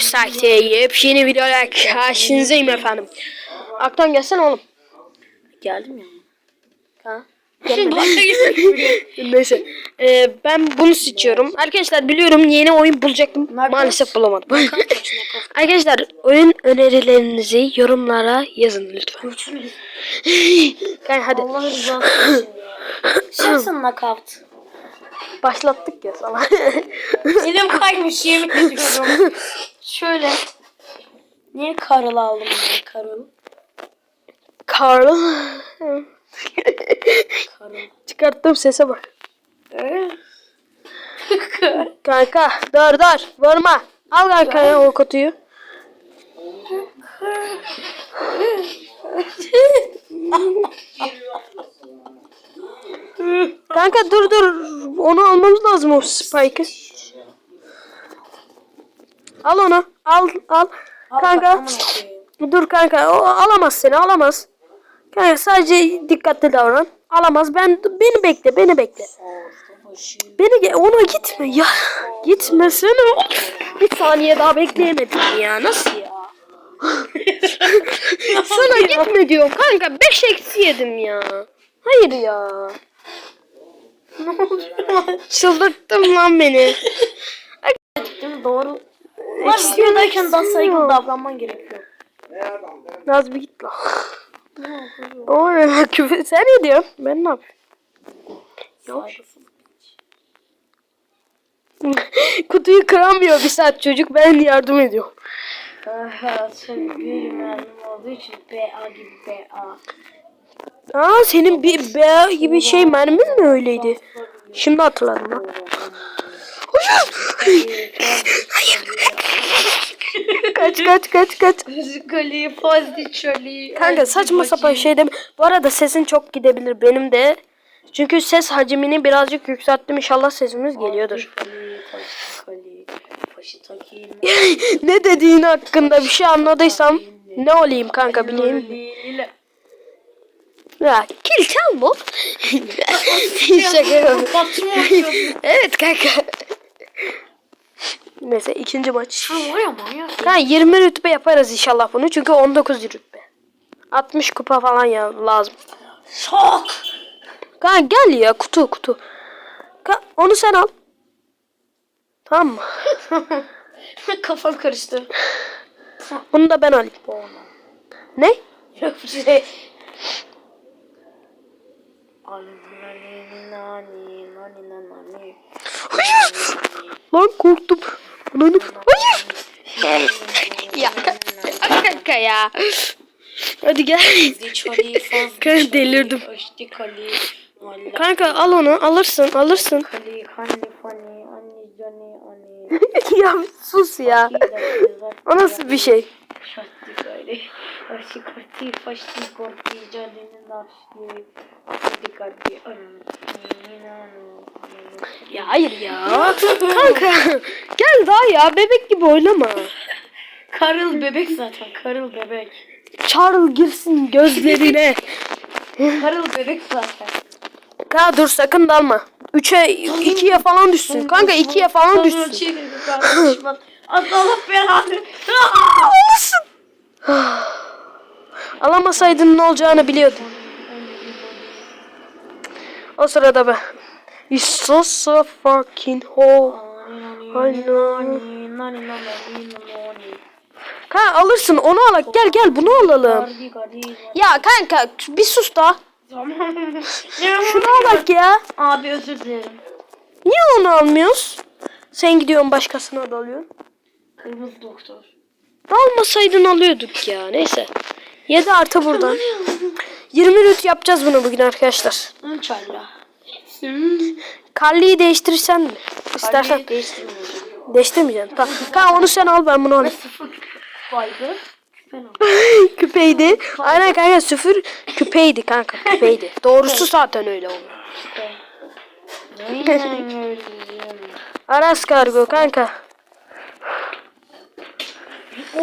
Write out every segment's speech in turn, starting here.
Sakte yepyeni videolar karşınızdayım efendim. Aktan gelsene oğlum. Geldim ya. Ha? Neyse. Ee, ben bunu seçiyorum. Arkadaşlar biliyorum yeni oyun bulacaktım. Maalesef bulamadım. Arkadaşlar oyun önerilerinizi yorumlara yazın lütfen. Gel hadi. Allah rızası için ya. Sensin knockout. Başlattık ya sana. Elim kaymış yemin ediyorum. Şöyle. Niye Karıl aldım ben Karıl? Carl. Karıl. Çıkarttığım sese bak. Kanka dur dur vurma. Al kanka ya o kutuyu. Kanka dur dur. Onu almamız lazım o Spike'ı. Al onu. Al al. Kanka. Dur kanka. O alamaz seni alamaz. Kanka sadece dikkatli davran. Alamaz. Ben beni bekle. Beni bekle. Beni ona gitme ya. Gitmesene. Bir saniye daha bekleyemedim ya. Nasıl ya? Sana gitme diyorum kanka. 5 eksi yedim ya. Hayır ya. Ne oluyor? Çıldırttın lan beni. Doğru. Var videodayken daha saygılı davranman gerekiyor. Naz bir git lan. O ne küfür sen ne diyorsun? Ben ne yapayım? Kutuyu kıramıyor bir saat çocuk. Ben yardım ediyorum. Aha, bir mermim olduğu için BA gibi BA. Aa senin bir B gibi şey mermin mi öyleydi? Şimdi hatırladım lan. kaç kaç kaç kaç. Müzikali, pozitifali. Kanka saçma sapan şey deme. Bu arada sesin çok gidebilir benim de. Çünkü ses hacmini birazcık yükselttim. İnşallah sesimiz geliyordur. ne dediğin hakkında bir şey anladıysam ne olayım kanka bileyim. Ya kil çal bu. Şaka yapıyorum. evet kanka. Neyse ikinci maç. Var ya manyak. Kanka 20 rütbe yaparız inşallah bunu. Çünkü 19 rütbe. 60 kupa falan ya lazım. Şok. Kanka gel ya kutu kutu. Ka onu sen al. Tamam mı? Kafam karıştı. Bunu da ben alayım. Ne? Yok bir şey. Hayır. Lan korktum. Ananı. Hayır. ya kanka ya. Hadi gel. Kanka delirdim. Kanka al onu alırsın alırsın. ya sus ya. O nasıl bir şey? Ya hayır ya. Kanka gel daha ya bebek gibi oynama. Karıl bebek zaten. Karıl bebek. Charles girsin gözlerine. Karıl bebek zaten. Kanka dur sakın dalma. 3'e 2'ye falan düşsün. Kanka 2'ye falan düşsün. Allah belanı. Olsun. Alamasaydın ne olacağını biliyordum. O sırada ben. It's so so fucking know. Kanka alırsın onu alak. Gel gel bunu alalım. Ya kanka bir sus da. Şunu alak ya. Abi özür dilerim. Niye onu almıyoruz? Sen gidiyorsun başkasına dalıyorsun. Kırmızı doktor. Almasaydın alıyorduk ya. Neyse. 7 artı buradan. 20 rüt yapacağız bunu bugün arkadaşlar. İnşallah. Karliyi değiştirirsen mi? İstersen. Değiştirmeyeceğim. Değiştirmeyeceksin. Tamam. Kanka onu sen al ben bunu alayım. Al. küpeydi. Aynen kanka sıfır küpeydi kanka. Küpeydi. Doğrusu zaten öyle olur. Aras kargo kanka.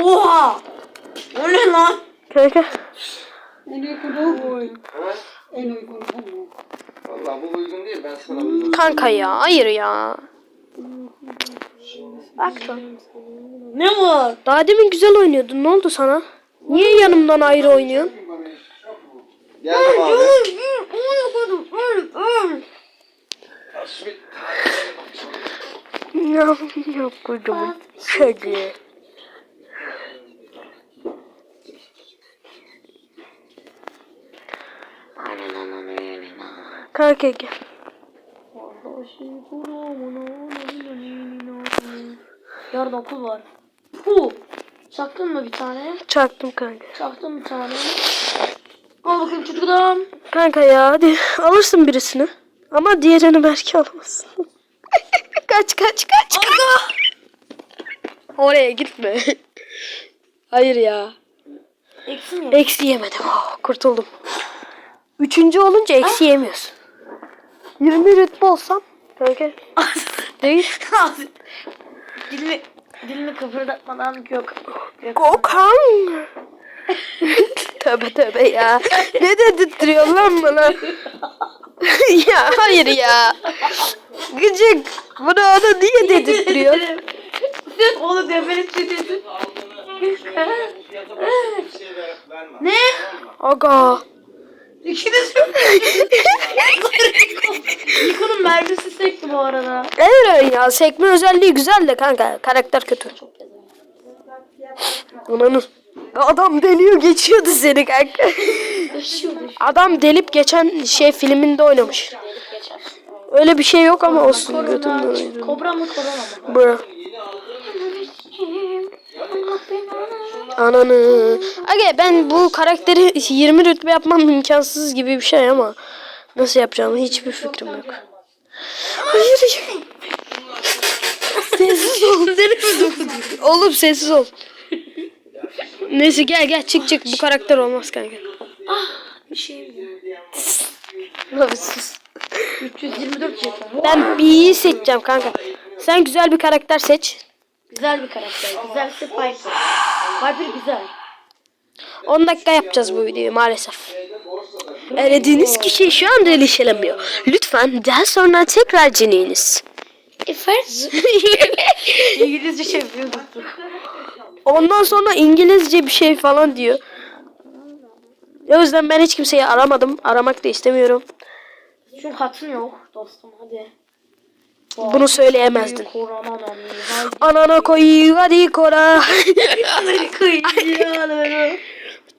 Oha! O ne lan? Kanka. Valla bu uygun değil ben sana uygun. Kanka ya. Hayır ya. Bak. Ne var? Daha demin güzel oynuyordun. Ne oldu sana? Niye yanımdan ayrı oynuyorsun? Geldim abi. Ya yok kocaman. Kedi. Kanka gel. Yarın okul var. Bu. Çaktın mı bir tane? Çaktım kanka. Çaktım bir tane. Al bakayım çocuk adam. Kanka ya hadi alırsın birisini. Ama diğerini belki alamazsın. kaç kaç kaç kaç. Oraya gitme. Hayır ya. Eksi mi? Eksi yemedim. Oh, kurtuldum. Üçüncü olunca eksi yemiyorsun. 20 rütbe olsam. Kanka. Değil. dilimi, dilimi kıpırdatmadan yok. yok. Gokan. tövbe tövbe ya. Ne dedirtiyorsun lan bana? ya hayır ya. Gıcık. Bunu ona niye dedirtiyor? Sen onu demeni çetesin. ne? Aga. İkiniz Yıkanın mermisi sekti bu arada. Evet ya sekme özelliği güzel de kanka karakter kötü. Ananı. Adam deliyor geçiyordu seni kanka. Adam delip geçen şey filminde oynamış. Öyle bir şey yok ama olsun götümden. Kobra mı korona mı? Bro. Ananı. Aga ben bu karakteri 20 rütbe yapmam imkansız gibi bir şey ama nasıl yapacağımı hiçbir fikrim yok. Hayır. sessiz ol. Oğlum sessiz ol. Neyse gel gel çık çık bu karakter olmaz kanka. Bir şey mi? Abi sus. 324 jeton. Ben B'yi seçeceğim kanka. Sen güzel bir karakter seç. Güzel bir karakter. Güzelse Piper. Piper güzel. 10 dakika yapacağız bu videoyu maalesef. Aradığınız kişi şu anda erişilemiyor. Lütfen daha sonra tekrar deneyiniz. İngilizce şey yapıyorduk. Ondan sonra İngilizce bir şey falan diyor. O yüzden ben hiç kimseyi aramadım. Aramak da istemiyorum. Şu hatın yok dostum hadi. Bunu söyleyemezdin. Korona da Anana koy hadi kora. Hadi.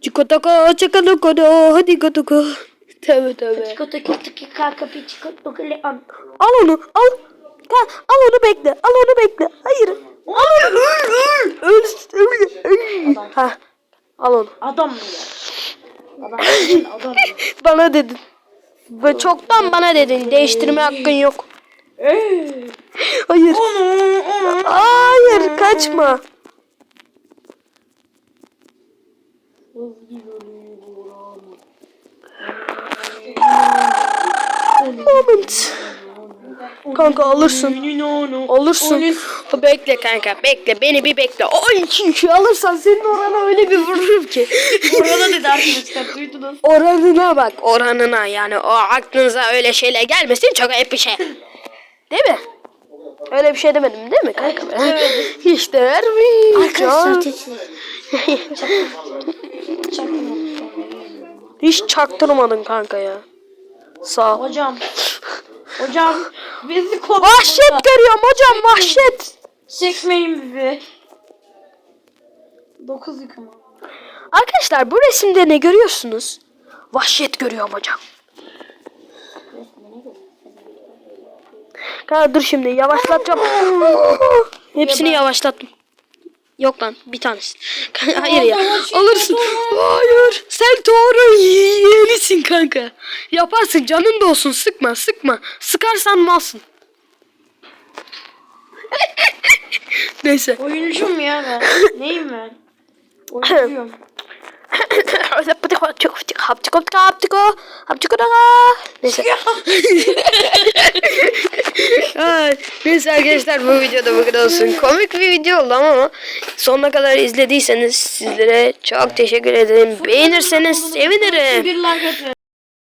Çikolata çikolata hadi kotoko. Tövbe tövbe. Çikolata çikolata kaka pi çikolata kule an. Al onu al. Ka- al onu bekle. Al onu bekle. Hayır. Al onu. Öl. Öl. Öl. Ha. Al onu. Adam mı ya? Adam adam. Bana dedin. Ve çoktan bana dedin. Değiştirme hakkın yok. Hayır. Hayır kaçma. Moment. Kanka alırsın. Alırsın. Bekle kanka bekle beni bir bekle. O iki alırsan senin orana öyle bir vururum ki. Korona dedi arkadaşlar duydunuz. Oranına bak oranına yani o aklınıza öyle şeyler gelmesin çok ayıp bir şey. Değil mi? Öyle bir şey demedim değil mi kanka? Hiç de vermeyeceğim. Hiç çaktırmadın kanka ya. Sağ ol. Hocam. Hocam. Bizi korkutma. Vahşet görüyorum hocam vahşet. Çekmeyin bizi. 9 yıkama. Arkadaşlar bu resimde ne görüyorsunuz? Vahşet görüyorum hocam. Kanka dur şimdi yavaşlatacağım. Hepsini yavaşlattım. Yok lan bir tanesi. Hayır ya. Alırsın. Hayır. Sen doğru yeğenisin kanka. Yaparsın canın da olsun. Sıkma sıkma. Sıkarsan malsın. Neyse. Oyuncum ya ben. Neyim ben? Oyuncuyum. Neyse. Ay, Neyse arkadaşlar bu videoda bu kadar olsun. Komik bir video oldu ama sonuna kadar izlediyseniz sizlere çok teşekkür ederim. Beğenirseniz sevinirim.